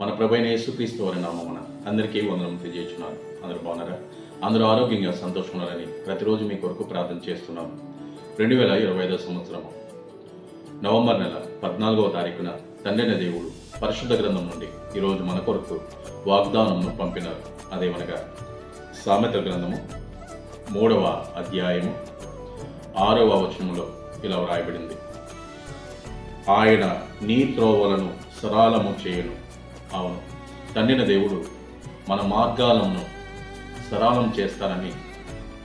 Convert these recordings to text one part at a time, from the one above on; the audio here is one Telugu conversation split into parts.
మన ప్రభైన యేసుక్రీస్తు వారి నామమున అందరికీ వందనం తెలియజేస్తున్నాను. అందరూ బాగున్నారా? అందరూ ఆరోగ్యంగా సంతోషమున్నారని ప్రతిరోజు మీ కొరకు ప్రార్థన చేస్తున్నాను. రెండు వేల ఇరవై ఐదో సంవత్సరము. నవంబర్ నెల పద్నాలుగవ తారీఖున తండ్రిన దేవుడు పరిశుద్ధ గ్రంథం నుండి ఈరోజు మన కొరకు వాగ్దానమును పంపినారు. అదేమనగా సామెత గ్రంథము మూడవ అధ్యాయము ఆరవ వచనంలో ఇలా వ్రాయబడింది. ఆయన నీ త్రోవలను సరళము చేయను. అవును. తండ్రిన దేవుడు మన మార్గాలను సరళం చేస్తారని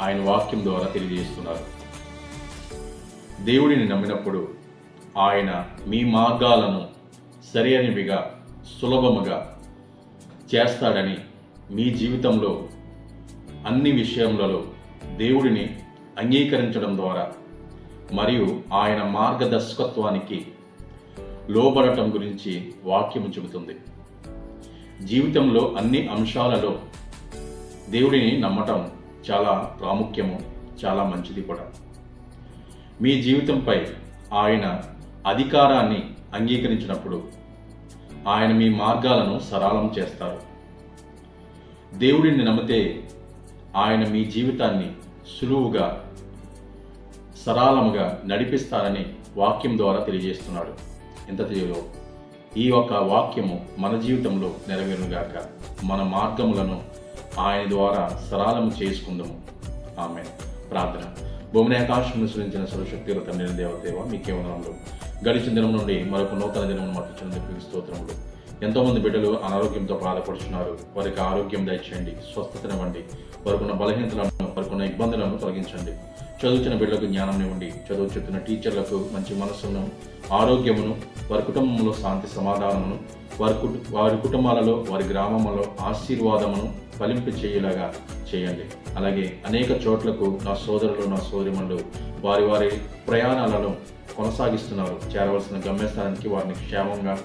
ఆయన వాక్యం ద్వారా తెలియజేస్తున్నారు. దేవుడిని నమ్మినప్పుడు ఆయన మీ మార్గాలను సరి అయినవిగా సులభముగా చేస్తాడని మీ జీవితంలో అన్ని విషయములలో దేవుడిని అంగీకరించడం ద్వారా మరియు ఆయన మార్గదర్శకత్వానికి లోబడటం గురించి వాక్యము చెబుతుంది. జీవితంలో అన్ని అంశాలలో దేవుడిని నమ్మటం చాలా ప్రాముఖ్యము చాలా మంచిది కూడా. మీ జీవితంపై ఆయన అధికారాన్ని అంగీకరించినప్పుడు ఆయన మీ మార్గాలను సరళం చేస్తారు. దేవుడిని నమ్మితే ఆయన మీ జీవితాన్ని సులువుగా సరళముగా నడిపిస్తారని వాక్యం ద్వారా తెలియజేస్తున్నాడు. ఎంత తెలియదు ఈ యొక్క వాక్యము మన జీవితంలో నెరవేరుగాక మన మార్గములను ఆయన ద్వారా సరళము చేసుకుందాము. ఆమె ప్రార్థన. భూమిని ఆకాశం సృష్టించిన సర్వశక్తిలో తండ్రి దేవదేవ మీకే వందనములు. గడిచిన దినం నుండి మరొక నూతన దినం మాకు ఇచ్చినందుకు స్తోత్రములు. ఎంతోమంది బిడ్డలు అనారోగ్యంతో బాధపడుతున్నారు వారికి ఆరోగ్యం దయచేయండి స్వస్థతనివ్వండి వారికున్న బలహీనతలను వారికున్న ఇబ్బందులను తొలగించండి. చదువుతున్న బిడ్డలకు జ్ఞానం ఇవ్వండి. చదువు చెప్తున్న టీచర్లకు మంచి మనస్సును ఆరోగ్యమును వారి కుటుంబంలో శాంతి సమాధానమును వారి కుటు వారి కుటుంబాలలో వారి గ్రామములో ఆశీర్వాదమును ఫలింపు చేయలాగా చేయండి. అలాగే అనేక చోట్లకు నా సోదరులు నా సోదరిమణులు వారి వారి ప్రయాణాలను కొనసాగిస్తున్నారు. చేరవలసిన గమ్యస్థానానికి వారిని క్షేమంగా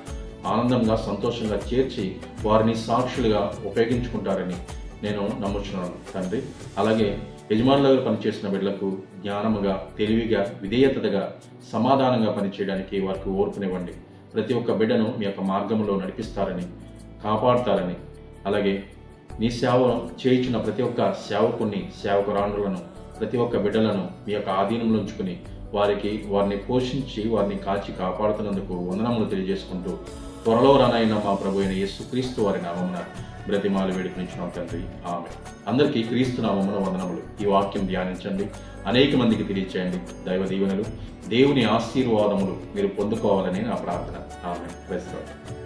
ఆనందంగా సంతోషంగా చేర్చి వారిని సాక్షులుగా ఉపయోగించుకుంటారని నేను నమ్ముచున్నాను తండ్రి. అలాగే యజమానులుగా పనిచేసిన బిడ్డలకు జ్ఞానముగా తెలివిగా విధేయతగా సమాధానంగా పనిచేయడానికి వారికి ఓర్పునివ్వండి. ప్రతి ఒక్క బిడ్డను మీ యొక్క మార్గంలో నడిపిస్తారని కాపాడుతారని అలాగే నీ సేవ చేయించిన ప్రతి ఒక్క సేవకుని సేవకురాణులను ప్రతి ఒక్క బిడ్డలను మీ యొక్క ఆధీనంలో ఉంచుకుని వారికి వారిని పోషించి వారిని కాచి కాపాడుతున్నందుకు వందనములు తెలియజేసుకుంటూ త్వరలో రానైన మా ప్రభు అయిన యేసుక్రీస్తు వారి నామమున బ్రతిమాలు వేడుకునించున్నాం తండ్రి. ఆమె అందరికీ క్రీస్తు నామమున వందనములు. ఈ వాక్యం ధ్యానించండి. అనేక మందికి తెలియచేయండి. దైవ దీవెనలు దేవుని ఆశీర్వాదములు మీరు పొందుకోవాలని నా ప్రార్థన. ఆమె ప్రస్తుతం